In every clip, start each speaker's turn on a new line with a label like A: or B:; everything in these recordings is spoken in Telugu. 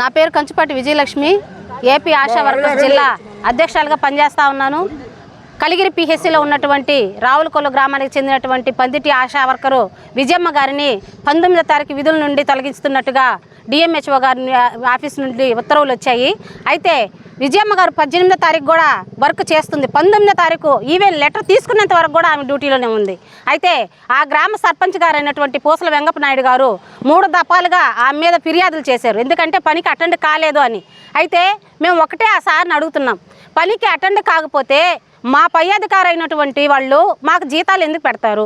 A: నా పేరు కంచుపాటి విజయలక్ష్మి ఏపీ ఆశా వర్కర్స్ జిల్లా అధ్యక్షురాలుగా పనిచేస్తూ ఉన్నాను. కలిగిరి పిహెచ్సిలో ఉన్నటువంటి రావులకొల్లు గ్రామానికి చెందినటువంటి పందిటి ఆశా వర్కరు విజయమ్మ గారిని పంతొమ్మిదో తారీఖు విధుల నుండి తొలగిస్తున్నట్టుగా డిఎంహెచ్ఓ గారి ఆఫీస్ నుండి ఉత్తర్వులు వచ్చాయి. అయితే విజయమ్మ గారు పద్దెనిమిదో తారీఖు కూడా వర్క్ చేస్తుంది. పంతొమ్మిదో తారీఖు ఈవెన్ లెటర్ తీసుకున్నంత వరకు కూడా ఆమె డ్యూటీలోనే ఉంది. అయితే ఆ గ్రామ సర్పంచ్ గారు అయినటువంటి పూసల వెంగప్ప నాయుడు గారు మూడు దఫాలుగా ఆమె మీద ఫిర్యాదులు చేశారు. ఎందుకంటే పనికి అటెండ్ కాలేదు అని. అయితే మేము ఒకటే ఆ సార్ని అడుగుతున్నాం. పనికి అటెండ్ కాకపోతే మా పై అధికారి అయినటువంటి వాళ్ళు మాకు జీతాలు ఎందుకు పెడతారు?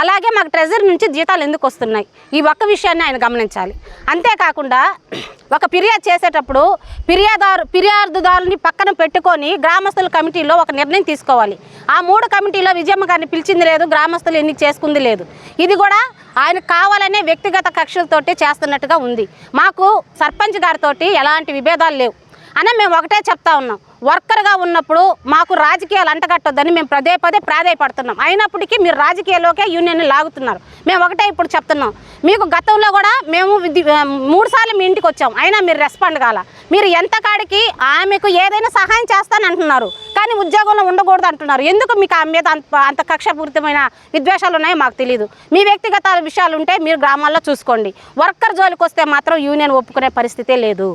A: అలాగే మాకు ట్రెజరీ నుంచి జీతాలు ఎందుకు వస్తున్నాయి? ఈ ఒక్క విషయాన్ని ఆయన గమనించాలి. అంతేకాకుండా ఒక ఫిర్యాదు చేసేటప్పుడు ఫిర్యాదారు ఫిర్యాదుదారుని పక్కన పెట్టుకొని గ్రామస్తుల కమిటీలో ఒక నిర్ణయం తీసుకోవాలి. ఆ మూడు కమిటీలో విజయమ్మ గారిని పిలిచింది లేదు గ్రామస్తులు ఎన్నిక చేసుకుంది లేదు. ఇది కూడా ఆయన కావాలనే వ్యక్తిగత కక్షలతోటి చేస్తున్నట్టుగా ఉంది. మాకు సర్పంచ్ గారితో ఎలాంటి విభేదాలు లేవు. అని మేము ఒకటే చెప్తా ఉన్నాం. వర్కర్గా ఉన్నప్పుడు మాకు రాజకీయాలు అంటగట్టొద్దని మేము పదే పదే ప్రాధాయపడుతున్నాం. అయినప్పటికీ మీరు రాజకీయాల్లోకే యూనియన్ లాగుతున్నారు. మేము ఒకటే ఇప్పుడు చెప్తున్నాం. మీకు గతంలో కూడా మేము మూడుసార్లు మూడు సార్లు మీ ఇంటికి వచ్చాం. అయినా మీరు రెస్పాండ్ కాల. మీరు ఎంత కాడికి ఆమెకు ఏదైనా సహాయం చేస్తానంటున్నారు కానీ ఉద్యోగంలో ఉండకూడదు అంటున్నారు. ఎందుకు మీకు ఆమె మీద అంత అంత కక్షపూరితమైన విద్వేషాలు ఉన్నాయో మాకు తెలియదు మీ వ్యక్తిగత విషయాలు ఉంటే మీరు గ్రామాల్లో చూసుకోండి. వర్కర్ జోలికి వస్తే మాత్రం యూనియన్ ఒప్పుకునే పరిస్థితే లేదు.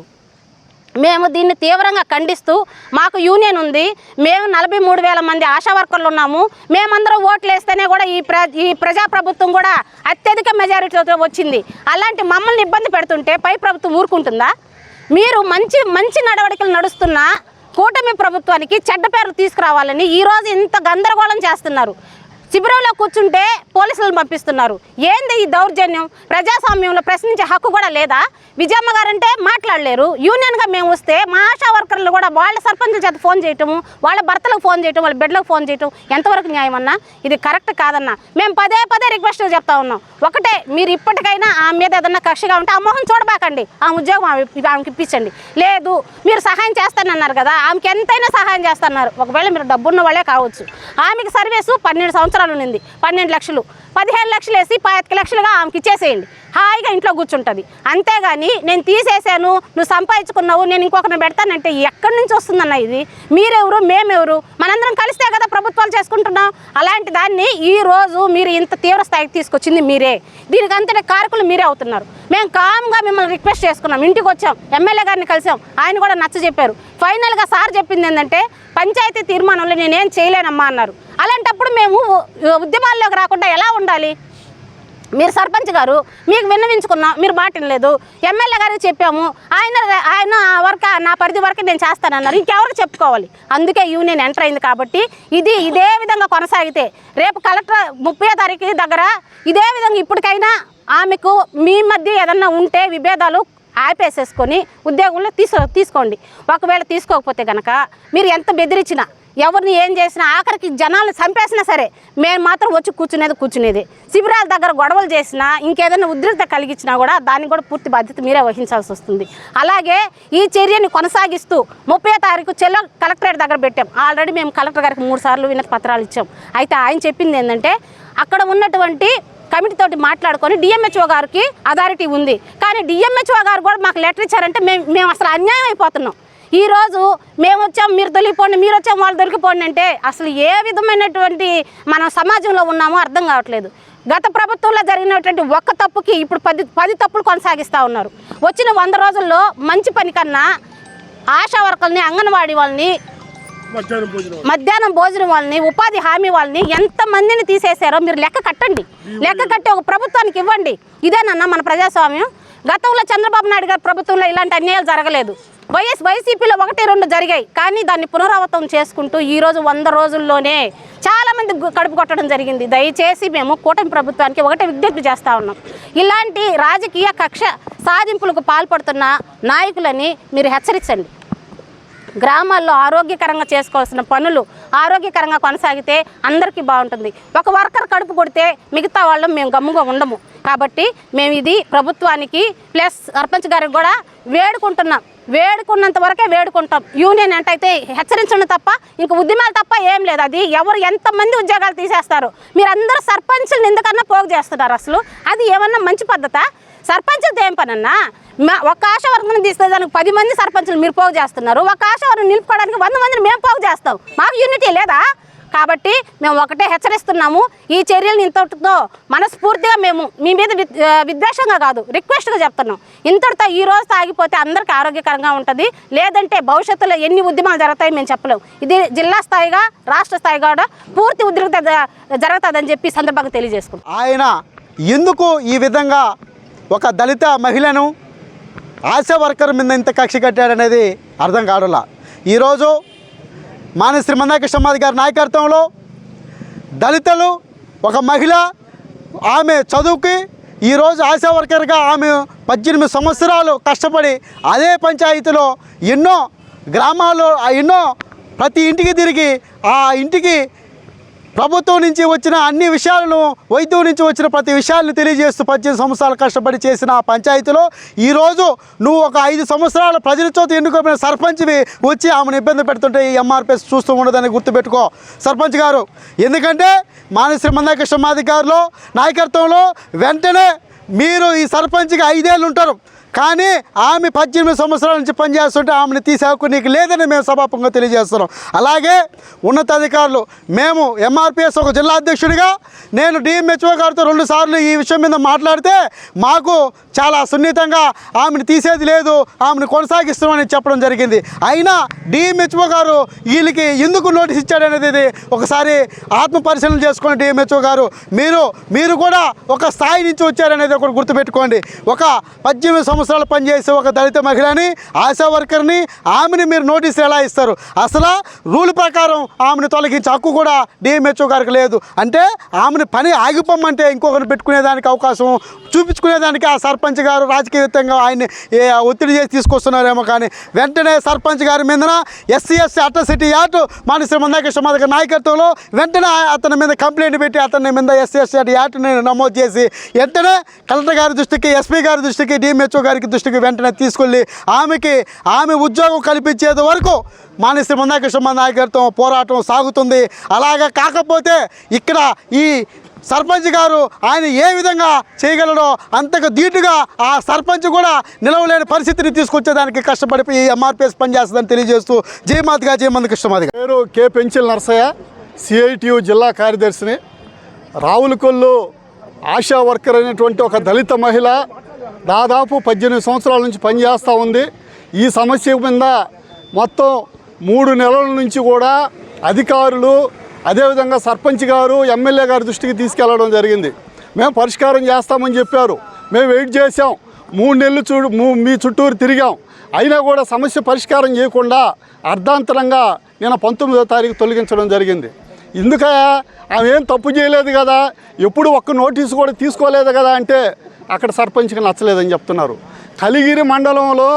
A: మేము దీన్ని తీవ్రంగా ఖండిస్తూ మాకు యూనియన్ ఉంది. మేము నలభై మూడు వేల మంది ఆశా వర్కర్లు ఉన్నాము. మేమందరం ఓట్లు వేస్తేనే కూడా ఈ ప్ర ఈ ప్రజాప్రభుత్వం కూడా అత్యధిక మెజారిటీతో వచ్చింది. అలాంటి మమ్మల్ని ఇబ్బంది పెడుతుంటే పై ప్రభుత్వం ఊరుకుంటుందా? మీరు మంచి మంచి నడవడికలు నడుస్తున్న కూటమి ప్రభుత్వానికి చెడ్డ పేరు తీసుకురావాలని ఈరోజు ఇంత గందరగోళం చేస్తున్నారు. శిబిరంలో కూర్చుంటే పోలీసులను పంపిస్తున్నారు. ఏంది ఈ దౌర్జన్యం? ప్రజాస్వామ్యంలో ప్రశ్నించే హక్కు కూడా లేదా? విజయమ్మ గారంటే మాట్లాడలేరు. యూనియన్గా మేము వస్తే మా ఆశా వర్కర్లు కూడా వాళ్ళ సర్పంచుల చేత ఫోన్ చేయటము వాళ్ళ భర్తలకు ఫోన్ చేయటం వాళ్ళ బిడ్డలకు ఫోన్ చేయటం ఎంతవరకు న్యాయం అన్నా ఇది కరెక్ట్ కాదన్నా. మేము పదే పదే రిక్వెస్ట్ చెప్తా ఉన్నాం. ఒకటే మీరు ఇప్పటికైనా ఆమె మీద ఏదన్నా కక్షగా ఉంటే ఆ మొహం చూడబాకండి. ఆ ఉద్యోగం ఆమె ఆమెకి ఇప్పించండి. లేదు మీరు సహాయం చేస్తానన్నారు కదా ఆమెకి ఎంతైనా సహాయం చేస్తున్నారు ఒకవేళ మీరు డబ్బున్న వాళ్ళే కావచ్చు. ఆమెకి సర్వీసు పన్నెండు సంవత్సరాలు ఉంది పన్నెండు లక్షలు. పదిహేను లక్షలు వేసి పాతిక లక్షలుగా ఆమెకి ఇచ్చేసేయండి. హాయిగా ఇంట్లో కూర్చుంటుంది. అంతేగాని నేను తీసేసాను నువ్వు సంపాదించుకున్నావు నేను ఇంకొకరిని పెడతానంటే ఎక్కడి నుంచి వస్తుందన్న ఇది? మీరెవరు? మేమెవరు? మనందరం కలిస్తే కదా ప్రభుత్వాలు చేసుకుంటున్నాం. అలాంటి దాన్ని ఈ రోజు మీరు ఇంత తీవ్ర స్థాయికి తీసుకొచ్చింది మీరే. దీనికి అంతటి కారకులు మీరే అవుతున్నారు. మేము కామ్గా మిమ్మల్ని రిక్వెస్ట్ చేసుకున్నాం. ఇంటికి వచ్చాం. ఎమ్మెల్యే గారిని కలిసాం. ఆయన కూడా నచ్చ చెప్పారు. ఫైనల్గా సార్ చెప్పింది ఏంటంటే పంచాయతీ తీర్మానంలో నేనేం చేయలేనమ్మా అన్నారు. అలాంటప్పుడు మేము ఉద్యమాల్లోకి రాకుండా ఎలా ఉండాలి? మీరు సర్పంచ్ గారు మీకు విన్నవించుకున్నాం మీరు బాటినలేదు ఎమ్మెల్యే గారికి చెప్పాము ఆయన ఆయన వర్క్ నా పరిధి వరకు నేను చేస్తానన్నారు. ఇంకెవరు చెప్పుకోవాలి? అందుకే యూనియన్ ఎంటర్ అయింది కాబట్టి ఇది ఇదే విధంగా కొనసాగితే రేపు కలెక్టర్ ముప్పై తారీఖు దగ్గర ఇదే విధంగా ఇప్పటికైనా ఆమెకు మీ మధ్య ఏదన్నా ఉంటే విభేదాలు ఆపేసేసుకొని ఉద్యోగంలో తీసు తీసుకోండి. ఒకవేళ తీసుకోకపోతే కనుక మీరు ఎంత బెదిరించినా ఎవరిని ఏం చేసినా ఆఖరికి జనాలను చంపేసినా సరే మేము మాత్రం వచ్చి కూర్చునేది కూర్చునేది. శిబిరాల దగ్గర గొడవలు చేసినా ఇంకేదైనా ఉద్రిక్త కలిగించినా కూడా దాన్ని కూడా పూర్తి బాధ్యత మీరే వహించాల్సి వస్తుంది. అలాగే ఈ చర్యని కొనసాగిస్తూ ముప్పై తారీఖు చెల్ల కలెక్టరేట్ దగ్గర పెట్టాం. ఆల్రెడీ మేము కలెక్టర్ గారికి మూడు సార్లు వినతి పత్రాలు ఇచ్చాం. అయితే ఆయన చెప్పింది ఏంటంటే అక్కడ ఉన్నటువంటి కమిటీతోటి మాట్లాడుకొని డిఎంహెచ్ఓ గారికి అథారిటీ ఉంది. కానీ డిఎంహెచ్ఓ గారు కూడా మాకు లెటర్ ఇచ్చారంటే మేము మేము అసలు అన్యాయం అయిపోతున్నాం. ఈ రోజు మేము వచ్చాం మీరు దొరికిపోండి మీరు వచ్చాం వాళ్ళు దొరికిపోండి అంటే అసలు ఏ విధమైనటువంటి మనం సమాజంలో ఉన్నామో అర్థం కావట్లేదు. గత ప్రభుత్వంలో జరిగినటువంటి ఒక్క తప్పుకి ఇప్పుడు పది పది తప్పులు కొనసాగిస్తూ ఉన్నారు. వచ్చిన వంద రోజుల్లో మంచి పని కన్నా ఆశా వర్కర్ని అంగన్వాడీ వాళ్ళని
B: మధ్యాహ్నం భోజనం
A: మధ్యాహ్నం భోజనం వాళ్ళని ఉపాధి హామీ వాళ్ళని ఎంత మందిని తీసేశారో మీరు లెక్క కట్టండి. లెక్క కట్టి ఒక ప్రభుత్వానికి ఇవ్వండి. ఇదేనన్నా మన ప్రజాస్వామ్యం? గతంలో చంద్రబాబు నాయుడు గారి ప్రభుత్వంలో ఇలాంటి అన్యాయాలు జరగలేదు. వైఎస్ వైసీపీలో ఒకటి రెండు జరిగాయి. కానీ దాన్ని పునరావృతం చేసుకుంటూ ఈరోజు వంద రోజుల్లోనే చాలామంది కడుపు కొట్టడం జరిగింది. దయచేసి మేము కూటమి ప్రభుత్వానికి ఒకటే విజ్ఞప్తి చేస్తూ ఉన్నాం. ఇలాంటి రాజకీయ కక్ష సాధింపులకు పాల్పడుతున్న నాయకులని మీరు హెచ్చరించండి. గ్రామాల్లో ఆరోగ్యకరంగా చేసుకోవాల్సిన పనులు ఆరోగ్యకరంగా కొనసాగితే అందరికీ బాగుంటుంది. ఒక వర్కర్ కడుపు కొడితే మిగతా వాళ్ళం మేము గమ్ముగా ఉండము. కాబట్టి మేము ఇది ప్రభుత్వానికి ప్లస్ సర్పంచ్ గారికి కూడా వేడుకుంటున్నాం. వేడుకున్నంత వరకే వేడుకుంటాం. యూనియన్ ఏంటైతే హెచ్చరించడం తప్ప ఇంక ఉద్యమాలు తప్ప ఏం లేదు. అది ఎవరు ఎంతమంది ఉద్యోగాలు తీసేస్తారు? మీరు అందరూ సర్పంచులను ఎందుకన్నా పోగు చేస్తున్నారు అసలు? అది ఏమన్నా మంచి పద్ధత? సర్పంచులతో ఏం పనన్నా? మా- ఒక ఆశ వర్గం తీస్తే దానికి పది మంది సర్పంచులు మీరు పోగు చేస్తున్నారు. ఒక ఆశ వర్గం నిలుపుకోవడానికి వంద మందిని మేము పోగు చేస్తాం. మాకు యూనిటీ లేదా? కాబట్టి మేము ఒకటే హెచ్చరిస్తున్నాము ఈ చర్యలను ఇంతటితో మనస్ఫూర్తిగా మేము మీ మీద విద్వేషంగా కాదు రిక్వెస్ట్గా చెప్తున్నాం. ఇంతటితో ఈ రోజు తాగిపోతే అందరికీ ఆరోగ్యకరంగా ఉంటుంది. లేదంటే భవిష్యత్తులో ఎన్ని ఉద్యమాలు జరుగుతాయి మేము చెప్పలేము ఇది జిల్లా స్థాయిగా రాష్ట్ర స్థాయిగా కూడా పూర్తి ఉద్రిక్త జరుగుతుందని చెప్పి సందర్భంగా తెలియజేసుకుంటాం
C: ఆయన ఎందుకు ఈ విధంగా ఒక దళిత మహిళను ఆశా వర్కర్ మీద ఇంత కక్ష కట్టాడనేది అర్థం కాడలా ఈరోజు మానశ్రీ మందాకృష్ణమాది గారి నాయకత్వంలో దళితులు ఒక మహిళ ఆమె చదువుకి ఈరోజు ఆశా వర్కర్గా ఆమె పద్దెనిమిది సంవత్సరాలు కష్టపడి అదే పంచాయతీలో ఎన్నో గ్రామాల్లో ఆ ఎన్నో ప్రతి ఇంటికి తిరిగి ఆ ఇంటికి ప్రభుత్వం నుంచి వచ్చిన అన్ని విషయాలను వైద్యం నుంచి వచ్చిన ప్రతి విషయాలను తెలియజేస్తూ పద్దెనిమిది సంవత్సరాలు కష్టపడి చేసిన ఆ పంచాయతీలో ఈరోజు నువ్వు ఒక ఐదు సంవత్సరాల ప్రజల చోత ఎన్నుకోబడిన సర్పంచ్వి వచ్చి ఆమెను ఇబ్బంది పెడుతుంటే ఈ ఎంఆర్పిఎస్ చూస్తూ ఉండదని గుర్తుపెట్టుకో. సర్పంచ్ గారు ఎందుకంటే మానశ్రీ మందాకృష్ణ మాధికారులో నాయకత్వంలో వెంటనే మీరు ఈ సర్పంచ్కి ఐదేళ్ళు ఉంటారు. కానీ ఆమె పద్దెనిమిది సంవత్సరాల నుంచి పనిచేస్తుంటే ఆమెను తీసే హక్కు నీకు లేదని మేము సభాపంగా తెలియజేస్తున్నాం. అలాగే ఉన్నతాధికారులు మేము ఎంఆర్పిఎస్ ఒక జిల్లా అధ్యక్షుడిగా నేను డిఎంహెచ్ఓ గారితో రెండు సార్లు ఈ విషయం మీద మాట్లాడితే మాకు చాలా సున్నితంగా ఆమెను తీసేది లేదు ఆమెను కొనసాగిస్తున్నామని చెప్పడం జరిగింది. అయినా డిఎంహెచ్ఓ గారు వీళ్ళకి ఎందుకు నోటీస్ ఇచ్చాడనేది ఇది ఒకసారి ఆత్మ పరిశీలన చేసుకోండి డిఎంహెచ్ఓ గారు మీరు మీరు కూడా ఒక స్థాయి నుంచి వచ్చారనేది ఒకటి గుర్తుపెట్టుకోండి. ఒక పద్దెనిమిది సంవత్సరాలు పనిచేసే ఒక దళిత మహిళని ఆశా వర్కర్ని ఆమెని మీరు నోటీసులు ఎలా ఇస్తారు? అసలు రూల్ ప్రకారం ఆమెను తొలగించే హక్కు కూడా డిఎంహెచ్ఓ గారికి లేదు. అంటే ఆమెను పని ఆగిపోమంటే ఇంకొకరిని పెట్టుకునేదానికి అవకాశం చూపించుకునేదానికి ఆ సర్పంచ్ గారు రాజకీయయుతంగా ఆయన్ని ఒత్తిడి చేసి తీసుకొస్తున్నారేమో కానీ వెంటనే సర్పంచ్ గారి మీదన ఎస్సీ ఎస్సీ అట్రసిటీ యాక్ట్ మానశ్రీ మందాకృష్ణ మాదక నాయకత్వంలో వెంటనే అతని మీద కంప్లైంట్ పెట్టి అతని మీద ఎస్సీ ఎస్సీ యాక్ట్ని నమోదు చేసి వెంటనే కలెక్టర్ గారి దృష్టికి ఎస్పీ గారి దృష్టికి డిఎంహెచ్ఓ గారికి దృష్టికి వెంటనే తీసుకెళ్ళి ఆమెకి ఆమె ఉద్యోగం కల్పించేది వరకు మానసి మందాకృష్ణ నాయకత్వం పోరాటం సాగుతుంది. అలాగా కాకపోతే ఇక్కడ ఈ సర్పంచ్ గారు ఆయన ఏ విధంగా చేయగలడో అంతకు ధీటుగా ఆ సర్పంచ్ కూడా నిలవలేని పరిస్థితిని తీసుకొచ్చేదానికి కష్టపడి ఈ ఎంఆర్పిఎస్ పనిచేస్తుందని తెలియజేస్తూ జయమాతిగా జయమంది కృష్ణమాదిగా
D: పేరు కే పెంచిల్ నర్సయ్య సిఐటియు జిల్లా కార్యదర్శిని. రావులకొల్లు ఆశా వర్కర్ అనేటువంటి ఒక దళిత మహిళ దాదాపు పద్దెనిమిది సంవత్సరాల నుంచి పనిచేస్తూ ఉంది. ఈ సమస్య మీద మొత్తం మూడు నెలల నుంచి కూడా అధికారులు అదేవిధంగా సర్పంచ్ గారు ఎమ్మెల్యే గారి దృష్టికి తీసుకెళ్ళడం జరిగింది. మేము పరిష్కారం చేస్తామని చెప్పారు. మేము వెయిట్ చేసాం మూడు నెలలు చూడు మీ చుట్టూరు తిరిగాం. అయినా కూడా సమస్య పరిష్కారం చేయకుండా అర్ధాంతరంగా నేను పంతొమ్మిదో తారీఖు తొలగించడం జరిగింది. ఎందుకయ్యా ఆమె ఏం తప్పు చేయలేదు కదా? ఎప్పుడు ఒక్క నోటీసు కూడా తీసుకోలేదు కదా అంటే అక్కడ సర్పంచ్కి నచ్చలేదని చెప్తున్నారు. కలిగిరి మండలంలో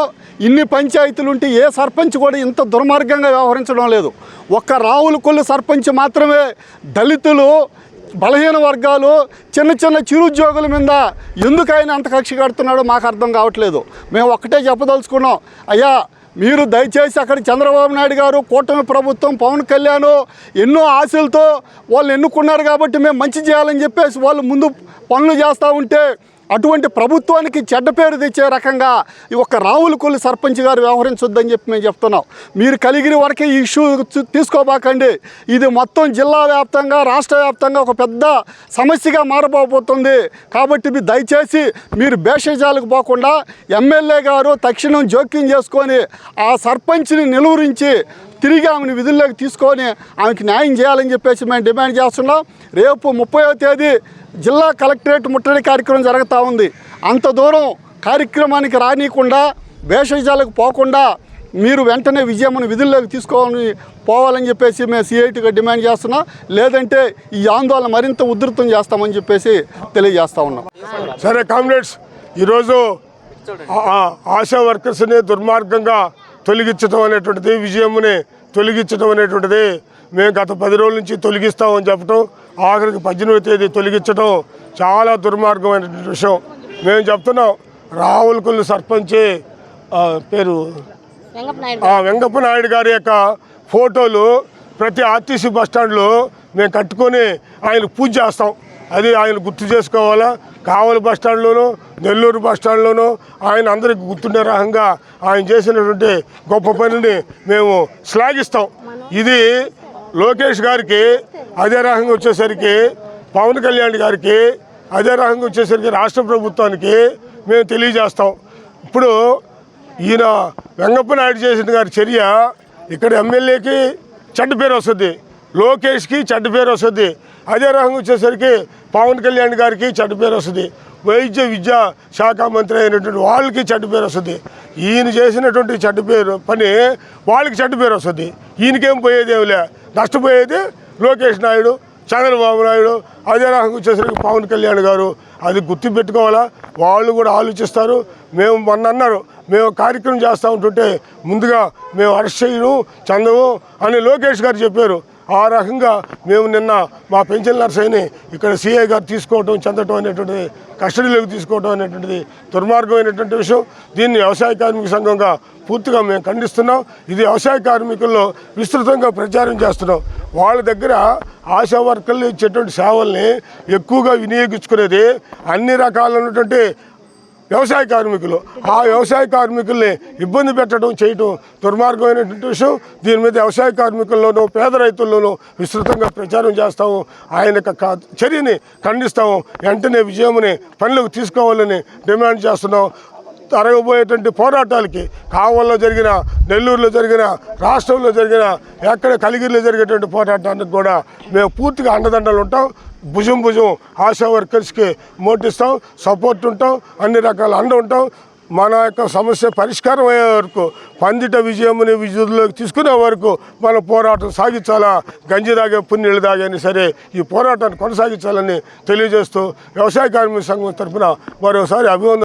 D: ఇన్ని పంచాయతీలు ఉంటే ఏ సర్పంచ్ కూడా ఇంత దుర్మార్గంగా వ్యవహరించడం లేదు. ఒక్క రావుల కొల్లు సర్పంచ్ మాత్రమే దళితులు బలహీన వర్గాలు చిన్న చిన్న చిరుద్యోగుల మీద ఎందుకు ఆయన అంత కక్ష కడుతున్నాడో మాకు అర్థం కావట్లేదు. మేము ఒక్కటే చెప్పదలుచుకున్నాం. అయ్యా మీరు దయచేసి అక్కడ చంద్రబాబు నాయుడు గారు కూటమి ప్రభుత్వం పవన్ కళ్యాణ్ ఎన్నో ఆశలతో వాళ్ళు ఎన్నుకున్నారు కాబట్టి మేము మంచి చేయాలని చెప్పేసి వాళ్ళు ముందు పనులు చేస్తూ ఉంటే అటువంటి ప్రభుత్వానికి చెడ్డ పేరు తెచ్చే రకంగా ఈ ఒక్క రావుల కొల్లి సర్పంచ్ గారు వ్యవహరించొద్దని చెప్పి మేము చెప్తున్నాం. మీరు కలిగిన వరకే ఈ ఇష్యూ తీసుకోబాకండి. ఇది మొత్తం జిల్లా వ్యాప్తంగా రాష్ట్ర వ్యాప్తంగా ఒక పెద్ద సమస్యగా మారబోతుంది కాబట్టి మీరు దయచేసి మీరు భేషజాలకు పోకుండా ఎమ్మెల్యే గారు తక్షణం జోక్యం చేసుకొని ఆ సర్పంచ్ని నిలువరించి తిరిగి ఆమెను విధుల్లోకి తీసుకొని ఆమెకి న్యాయం చేయాలని చెప్పేసి మేము డిమాండ్ చేస్తున్నాం. రేపు ముప్పైవ తేదీ జిల్లా కలెక్టరేట్ ముట్టడి కార్యక్రమం జరుగుతూ ఉంది. అంత దూరం కార్యక్రమానికి రానియకుండా భేషజాలకు పోకుండా మీరు వెంటనే విజయమ్మను విధుల్లోకి తీసుకోవాలని పోవాలని చెప్పేసి మేము సిఐటిగా డిమాండ్ చేస్తున్నాం. లేదంటే ఈ ఆందోళన మరింత ఉధృతం చేస్తామని చెప్పేసి తెలియజేస్తా ఉన్నాం.
B: సరే కామ్రేడ్స్ ఈరోజు ఆశా వర్కర్స్ని దుర్మార్గంగా తొలగించడం అనేటువంటిది విజయముని తొలగించడం అనేటువంటిది మేము గత పది రోజుల నుంచి తొలగిస్తామని చెప్పడం ఆఖరికి పద్దెనిమిది తేదీ తొలగించడం చాలా దుర్మార్గమైనటువంటి విషయం. మేము చెప్తున్నాం రావులకొల్లు సర్పంచ్ పేరు? ఆ వెంగప్ప నాయుడు గారి యొక్క ఫోటోలు ప్రతి ఆర్టీసీ బస్ స్టాండ్లో మేము కట్టుకొని ఆయనకు పూజ చేస్తాం. అది ఆయన గుర్తు చేసుకోవాలా? కావలి బస్టాండ్లోనూ నెల్లూరు బస్ స్టాండ్లోనూ ఆయన అందరికి గుర్తుండే రకంగా ఆయన చేసినటువంటి గొప్ప పనిని మేము శ్లాఘిస్తాం. ఇది లోకేష్ గారికి అదే రకంగా వచ్చేసరికి పవన్ కళ్యాణ్ గారికి అదే రకంగా వచ్చేసరికి రాష్ట్ర ప్రభుత్వానికి మేము తెలియజేస్తాం. ఇప్పుడు ఈయన వెంగప్ప నాయుడు చేసిన గారి చర్య ఇక్కడ ఎమ్మెల్యేకి చెడ్డ పేరు వస్తుంది. లోకేష్కి చెడ్డ పేరు వస్తుంది. అదే రకంగా వచ్చేసరికి పవన్ కళ్యాణ్ గారికి చెడ్డ పేరు వస్తుంది. వైద్య విద్యా శాఖ మంత్రి అయినటువంటి వాళ్ళకి చెడ్డ పేరు వస్తుంది. ఈయన చేసినటువంటి చెడ్డ పేరు పని వాళ్ళకి చెడ్డ పేరు వస్తుంది. ఈయనకేం పోయేదేమిలే నష్టపోయేది లోకేష్ నాయుడు చంద్రబాబు నాయుడు. అదే రకంగా వచ్చేసరికి పవన్ కళ్యాణ్ గారు అది గుర్తు పెట్టుకోవాలా? వాళ్ళు కూడా ఆలోచిస్తారు. మేము మొన్న అన్నారు మేము కార్యక్రమం చేస్తూ ఉంటుంటే ముందుగా మేము అరెస్ట్ చేయను చందము అని లోకేష్ గారు చెప్పారు. ఆ రకంగా మేము నిన్న మా పెన్షన్ నర్సైని ఇక్కడ సీఏ గారు తీసుకోవటం చెందటం అనేటువంటిది కస్టడీలోకి తీసుకోవటం అనేటువంటిది దుర్మార్గమైనటువంటి విషయం. దీన్ని వ్యవసాయ కార్మిక సంఘంగా పూర్తిగా మేము ఖండిస్తున్నాం. ఇది వ్యవసాయ కార్మికుల్లో విస్తృతంగా ప్రచారం చేస్తున్నాం. వాళ్ళ దగ్గర ఆశా వర్కర్లు ఇచ్చేటువంటి సేవల్ని ఎక్కువగా వినియోగించుకునేది అన్ని రకాలైనటువంటి వ్యవసాయ కార్మికులు. ఆ వ్యవసాయ కార్మికుల్ని ఇబ్బంది పెట్టడం చేయటం దుర్మార్గమైనటువంటి విషయం. దీని మీద వ్యవసాయ కార్మికుల్లోనూ పేద రైతుల్లోనూ విస్తృతంగా ప్రచారం చేస్తాము. ఆయన కా- చర్యని ఖండిస్తాము. వెంటనే విజయముని పనులకు తీసుకోవాలని డిమాండ్ చేస్తున్నాం. జరగబోయేటువంటి పోరాటాలకి కావల్లో జరిగిన నెల్లూరులో జరిగిన రాష్ట్రంలో జరిగిన ఎక్కడ కలిగిరిలో జరిగేటువంటి పోరాటానికి కూడా మేము పూర్తిగా అండదండలు ఉంటాం. భుజం భుజం ఆశా వర్కర్స్కి మోటిస్తాం సపోర్ట్ ఉంటాం అన్ని రకాల అండ ఉంటాం. మన యొక్క సమస్య పరిష్కారం అయ్యే వరకు పందిట విజయముని విజుల్లోకి తీసుకునే వరకు మన పోరాటం సాగించాలా గంజి దాగే పుణ్యులు దాగని సరే ఈ పోరాటాన్ని కొనసాగించాలని తెలియజేస్తూ వ్యవసాయ కార్మిక సంఘం తరఫున మరోసారి అభివందన